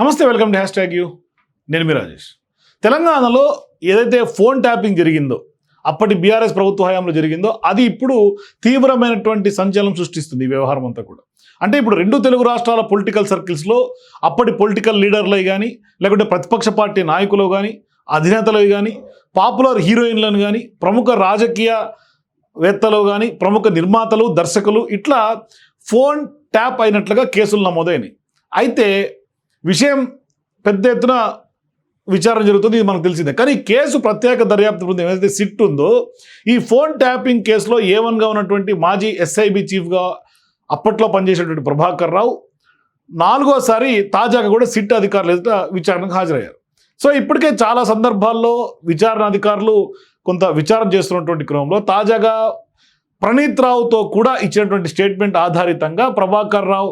నమస్తే welcome to hashtag U. నేను మీ రాజేష్. తెలంగాణలో ఏదైతే ఫోన్ ట్యాపింగ్ జరిగిందో అప్పటి బీఆర్ఎస్ ప్రభుత్వ హయాంలో జరిగిందో అది ఇప్పుడు తీవ్రమైనటువంటి సంచలనం సృష్టిస్తుంది ఈ వ్యవహారం అంతా కూడా. అంటే ఇప్పుడు రెండు తెలుగు రాష్ట్రాల పొలిటికల్ సర్కిల్స్లో అప్పటి పొలిటికల్ లీడర్లే కానీ లేకుంటే ప్రతిపక్ష పార్టీ నాయకులు కానీ అధినేతలు కానీ పాపులర్ హీరోయిన్లను కానీ ప్రముఖ రాజకీయ వేత్తలు కానీ ప్రముఖ నిర్మాతలు దర్శకులు ఇట్లా ఫోన్ ట్యాప్ అయినట్లుగా కేసులు నమోదైనాయి. అయితే విషయం పెద్ద ఎత్తున విచారణ జరుగుతుంది ఇది మనకు తెలిసిందే. కానీ కేసు ప్రత్యేక దర్యాప్తు బృందం ఏదైతే సిట్ ఉందో ఈ ఫోన్ ట్యాపింగ్ కేసులో ఏ ఉన్నటువంటి మాజీ ఎస్ఐబి చీఫ్గా అప్పట్లో పనిచేసినటువంటి ప్రభాకర్ రావు నాలుగోసారి తాజాగా కూడా సిట్ అధికారులు ఎదుట విచారణకు హాజరయ్యారు. సో ఇప్పటికే చాలా సందర్భాల్లో విచారణ అధికారులు కొంత విచారణ చేస్తున్నటువంటి క్రమంలో తాజాగా ప్రణీత్ రావుతో కూడా ఇచ్చినటువంటి స్టేట్మెంట్ ఆధారితంగా ప్రభాకర్ రావు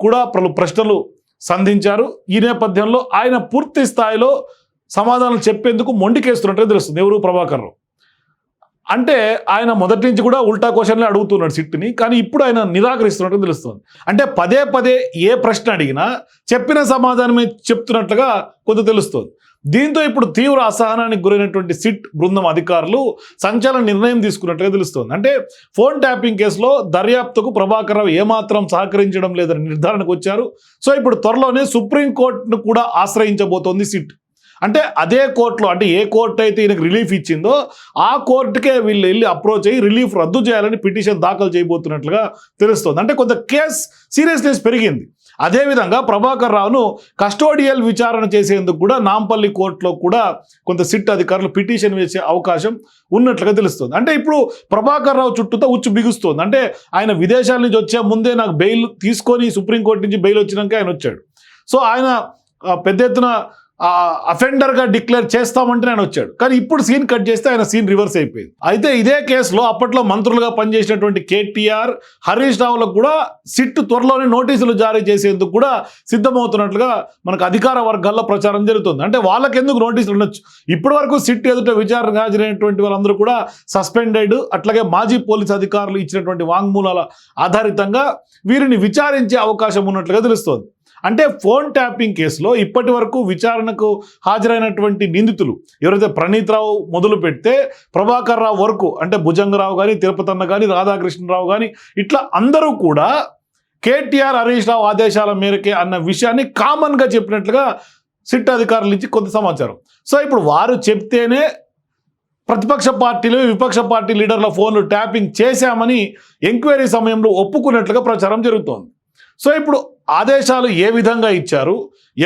కూడా పలు ప్రశ్నలు సంధించారు. ఈ నేపథ్యంలో ఆయన పూర్తి స్థాయిలో సమాధానం చెప్పేందుకు మొండికేస్తున్నట్టే తెలుస్తుంది. ఎవరు ప్రభాకర్ రావు? అంటే ఆయన మొదటి నుంచి కూడా ఉల్టా క్వశ్చన్లే అడుగుతున్నాడు సిట్ని కానీ ఇప్పుడు ఆయన నిరాకరిస్తున్నట్టు తెలుస్తుంది. అంటే పదే పదే ఏ ప్రశ్న అడిగినా చెప్పిన సమాధానమే చెప్తున్నట్లుగా కొంత తెలుస్తుంది. దీంతో ఇప్పుడు తీవ్ర అసహనానికి గురైనటువంటి సిట్ బృందం అధికారులు సంచలన నిర్ణయం తీసుకున్నట్టుగా తెలుస్తోంది. అంటే ఫోన్ ట్యాపింగ్ కేసులో దర్యాప్తుకు ప్రభాకర్ రావు ఏమాత్రం సహకరించడం లేదని నిర్ధారణకు వచ్చారు. సో ఇప్పుడు త్వరలోనే సుప్రీంకోర్టును కూడా ఆశ్రయించబోతోంది సిట్. అంటే అదే కోర్టులో అంటే ఏ కోర్టు అయితే ఈయనకు రిలీఫ్ ఇచ్చిందో ఆ కోర్టుకే వీళ్ళు వెళ్ళి అప్రోచ్ అయ్యి రిలీఫ్ రద్దు చేయాలని పిటిషన్ దాఖలు చేయబోతున్నట్లుగా తెలుస్తోంది. అంటే కొంత కేస్ సీరియస్నెస్ పెరిగింది. అదేవిధంగా ప్రభాకర్ రావును కస్టోడియల్ విచారణ చేసేందుకు కూడా నాంపల్లి కోర్టులో కూడా కొంత సిట్ అధికారులు పిటిషన్ వేసే అవకాశం ఉన్నట్లుగా తెలుస్తుంది. అంటే ఇప్పుడు ప్రభాకర్ రావు చుట్టూతో ఉచ్చు బిగుస్తోంది. అంటే ఆయన విదేశాల నుంచి వచ్చే ముందే నాకు బెయిల్ తీసుకొని సుప్రీంకోర్టు నుంచి బెయిల్ వచ్చినాక ఆయన వచ్చాడు. సో ఆయన పెద్ద ఎత్తున అఫెండర్గా డిక్లేర్ చేస్తామంటే ఆయన వచ్చాడు. కానీ ఇప్పుడు సీన్ కట్ చేస్తే ఆయన సీన్ రివర్స్ అయిపోయింది. అయితే ఇదే కేసులో అప్పట్లో మంత్రులుగా పనిచేసినటువంటి కేటీఆర్ హరీష్ రావులకు కూడా సిట్ త్వరలోనే నోటీసులు జారీ చేసేందుకు కూడా సిద్ధమవుతున్నట్లుగా మనకు అధికార వర్గాల్లో ప్రచారం జరుగుతుంది. అంటే వాళ్ళకి ఎందుకు నోటీసులు ఉండొచ్చు? ఇప్పటి వరకు సిట్ ఎదుట విచారణ హాజరైనటువంటి వాళ్ళందరూ కూడా సస్పెండెడ్ అట్లాగే మాజీ పోలీస్ అధికారులు ఇచ్చినటువంటి వాంగ్మూలాల ఆధారితంగా వీరిని విచారించే అవకాశం ఉన్నట్లుగా తెలుస్తోంది. అంటే ఫోన్ ట్యాపింగ్ కేసులో ఇప్పటి వరకు విచారణకు హాజరైనటువంటి నిందితులు ఎవరైతే ప్రణీత్ రావు మొదలు పెడితే ప్రభాకర్ రావు వరకు అంటే భుజంగరావు కానీ తిరుపతన్న కానీ రాధాకృష్ణరావు కానీ ఇట్లా అందరూ కూడా కేటీఆర్ హరీష్ రావు ఆదేశాల మేరకే అన్న విషయాన్ని కామన్గా చెప్పినట్లుగా సిట్ అధికారుల నుంచి కొంత సమాచారం. సో ఇప్పుడు వారు చెప్తేనే ప్రతిపక్ష పార్టీలు విపక్ష పార్టీ లీడర్ల ఫోన్లు ట్యాపింగ్ చేశామని ఎంక్వైరీ సమయంలో ఒప్పుకున్నట్లుగా ప్రచారం జరుగుతోంది. సో ఇప్పుడు ఆదేశాలు ఏ విధంగా ఇచ్చారు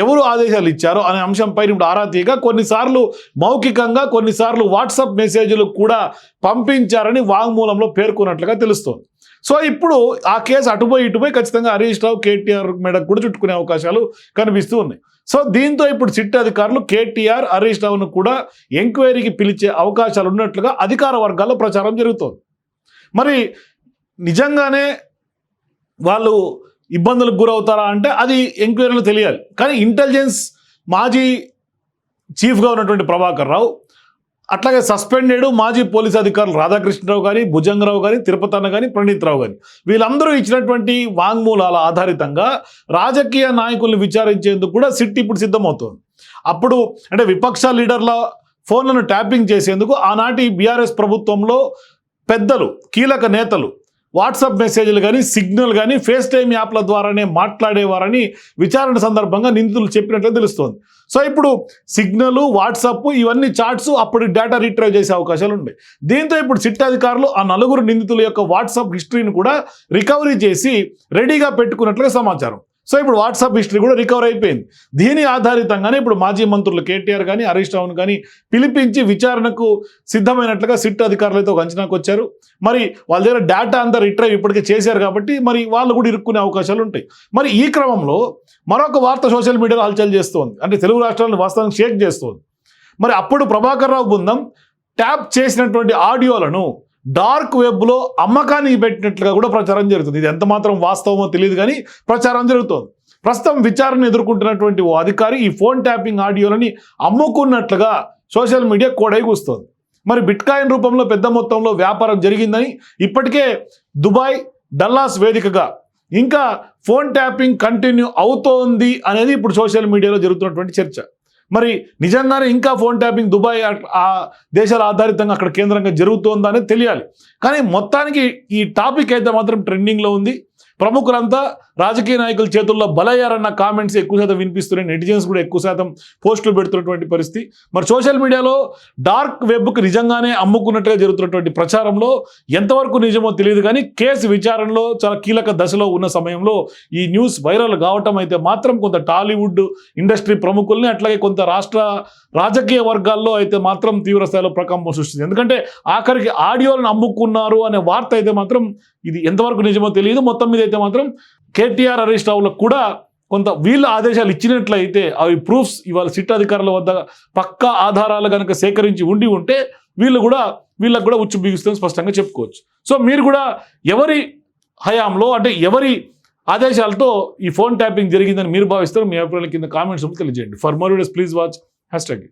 ఎవరు ఆదేశాలు ఇచ్చారు అనే అంశంపై ఇప్పుడు ఆరా తీయగా కొన్నిసార్లు మౌఖికంగా కొన్నిసార్లు వాట్సాప్ మెసేజ్లు కూడా పంపించారని వాంగ్మూలంలో పేర్కొన్నట్లుగా తెలుస్తోంది. సో ఇప్పుడు ఆ కేసు అటుపోయి ఇటుపోయి ఖచ్చితంగా హరీష్ రావు కేటీఆర్ మేడకు కూడా చుట్టుకునే అవకాశాలు కనిపిస్తూ ఉన్నాయి. సో దీంతో ఇప్పుడు సిట్ అధికారులు కేటీఆర్ హరీష్ రావును కూడా ఎంక్వైరీకి పిలిచే అవకాశాలు ఉన్నట్లుగా అధికార వర్గాల్లో ప్రచారం జరుగుతోంది. మరి నిజంగానే వాళ్ళు ఇబ్బందులకు గురవుతారా అంటే అది ఎంక్వైరీలో తెలియాలి. కానీ ఇంటెలిజెన్స్ మాజీ చీఫ్గా ఉన్నటువంటి ప్రభాకర్ రావు అట్లాగే సస్పెండెడ్ మాజీ పోలీస్ అధికారులు రాధాకృష్ణరావు కానీ భుజంగరావు కానీ తిరుపతన్న కానీ ప్రణీత్ రావు కానీ వీళ్ళందరూ ఇచ్చినటువంటి వాంగ్మూలాల ఆధారితంగా రాజకీయ నాయకుల్ని విచారించేందుకు కూడా సిట్ ఇప్పుడు సిద్ధమవుతోంది. అప్పుడు అంటే విపక్ష లీడర్ల ఫోన్లను ట్యాపింగ్ చేసేందుకు ఆనాటి బీఆర్ఎస్ ప్రభుత్వంలో పెద్దలు కీలక నేతలు వాట్సాప్ మెసేజ్లు కానీ సిగ్నల్ కానీ ఫేస్ టైమ్ యాప్ల ద్వారానే మాట్లాడేవారని విచారణ సందర్భంగా నిందితులు చెప్పినట్లు తెలుస్తోంది. సో ఇప్పుడు సిగ్నల్ వాట్సాప్ ఇవన్నీ చాట్స్ అప్పుడు డేటా రిట్రైవ్ చేసే అవకాశాలు ఉన్నాయి. దీంతో ఇప్పుడు సిట్ అధికారులు ఆ నలుగురు నిందితుల యొక్క వాట్సాప్ హిస్టరీని కూడా రికవరీ చేసి రెడీగా పెట్టుకున్నట్లుగా సమాచారం. సో ఇప్పుడు వాట్సాప్ హిస్టరీ కూడా రికవర్ అయిపోయింది. దీని ఆధారితంగానే ఇప్పుడు మాజీ మంత్రులు కేటీఆర్ కానీ హరీష్ రావును కానీ పిలిపించి విచారణకు సిద్ధమైనట్లుగా సిట్ అధికారులు అయితే ఒక అంచనాకు వచ్చారు. మరి వాళ్ళ దగ్గర డేటా అంతా రిట్రైవ్ ఇప్పటికే చేశారు కాబట్టి మరి వాళ్ళు కూడా ఇరుక్కునే అవకాశాలు ఉంటాయి. మరి ఈ క్రమంలో మరొక వార్త సోషల్ మీడియాలో హల్చల్ చేస్తోంది. అంటే తెలుగు రాష్ట్రాలను వాస్తవానికి షేక్ చేస్తోంది. మరి అప్పుడు ప్రభాకర్ రావు బృందం ట్యాప్ చేసినటువంటి ఆడియోలను డార్క్ వెబ్లో అమ్మకానికి పెట్టినట్లుగా కూడా ప్రచారం జరుగుతుంది. ఇది ఎంత మాత్రం వాస్తవమో తెలియదు కానీ ప్రచారం జరుగుతోంది. ప్రస్తుతం విచారణ ఎదుర్కొంటున్నటువంటి ఓ అధికారి ఈ ఫోన్ ట్యాపింగ్ ఆడియోలని అమ్ముకున్నట్లుగా సోషల్ మీడియా కోడై కూస్తోంది. మరి బిట్కాయిన్ రూపంలో పెద్ద మొత్తంలో వ్యాపారం జరిగిందని ఇప్పటికే దుబాయ్ డల్లాస్ వేదికగా ఇంకా ఫోన్ ట్యాపింగ్ కంటిన్యూ అవుతోంది అనేది ఇప్పుడు సోషల్ మీడియాలో జరుగుతున్నటువంటి చర్చ. మరి నిజంగానే ఇంకా ఫోన్ ట్యాపింగ్ దుబాయ్ ఆ- దేశాల ఆధారితంగా అక్కడ కేంద్రంగా జరుగుతోందా తెలియాలి. కానీ మొత్తానికి ఈ టాపిక్ అయితే మాత్రం ట్రెండింగ్లో ఉంది. ప్రముఖులంతా రాజకీయ నాయకుల చేతుల్లో బలయ్యారన్న కామెంట్స్ ఎక్కువ శాతం వినిపిస్తున్నాయి. నెటిజన్స్ కూడా ఎక్కువ శాతం పోస్టులు పెడుతున్నటువంటి పరిస్థితి. మరి సోషల్ మీడియాలో డార్క్ వెబ్కి నిజంగానే అమ్ముకున్నట్టుగా జరుగుతున్నటువంటి ప్రచారంలో ఎంతవరకు నిజమో తెలియదు కానీ కేసు విచారణలో చాలా కీలక దశలో ఉన్న సమయంలో ఈ న్యూస్ వైరల్ కావటం అయితే మాత్రం కొంత టాలీవుడ్ ఇండస్ట్రీ ప్రముఖుల్ని అట్లాగే కొంత రాష్ట్ర రాజకీయ వర్గాల్లో అయితే మాత్రం తీవ్ర స్థాయిలో ప్రకంపం సృష్టించింది. ఎందుకంటే ఆఖరికి ఆడియోలను అమ్ముకున్నారు అనే వార్త అయితే మాత్రం ఇది ఎంతవరకు నిజమో తెలియదు. మొత్తం మీద అయితే మాత్రం కేటీఆర్ హరీష్ రావులకు కూడా కొంత వీళ్ళ ఆదేశాలు ఇచ్చినట్లయితే అవి ప్రూఫ్స్ ఇవాళ సిట్ అధికారుల వద్ద పక్కా ఆధారాలు కనుక సేకరించి ఉండి ఉంటే వీళ్ళు కూడా వీళ్ళకు కూడా ఉచ్చు బిగుస్తుందని స్పష్టంగా చెప్పుకోవచ్చు. సో మీరు కూడా ఎవరి హయాంలో అంటే ఎవరి ఆదేశాలతో ఈ ఫోన్ ట్యాపింగ్ జరిగిందని మీరు భావిస్తారు మీ అభిప్రాయాల కింద కామెంట్స్ తెలియజేయండి. For more videos please watch hashtag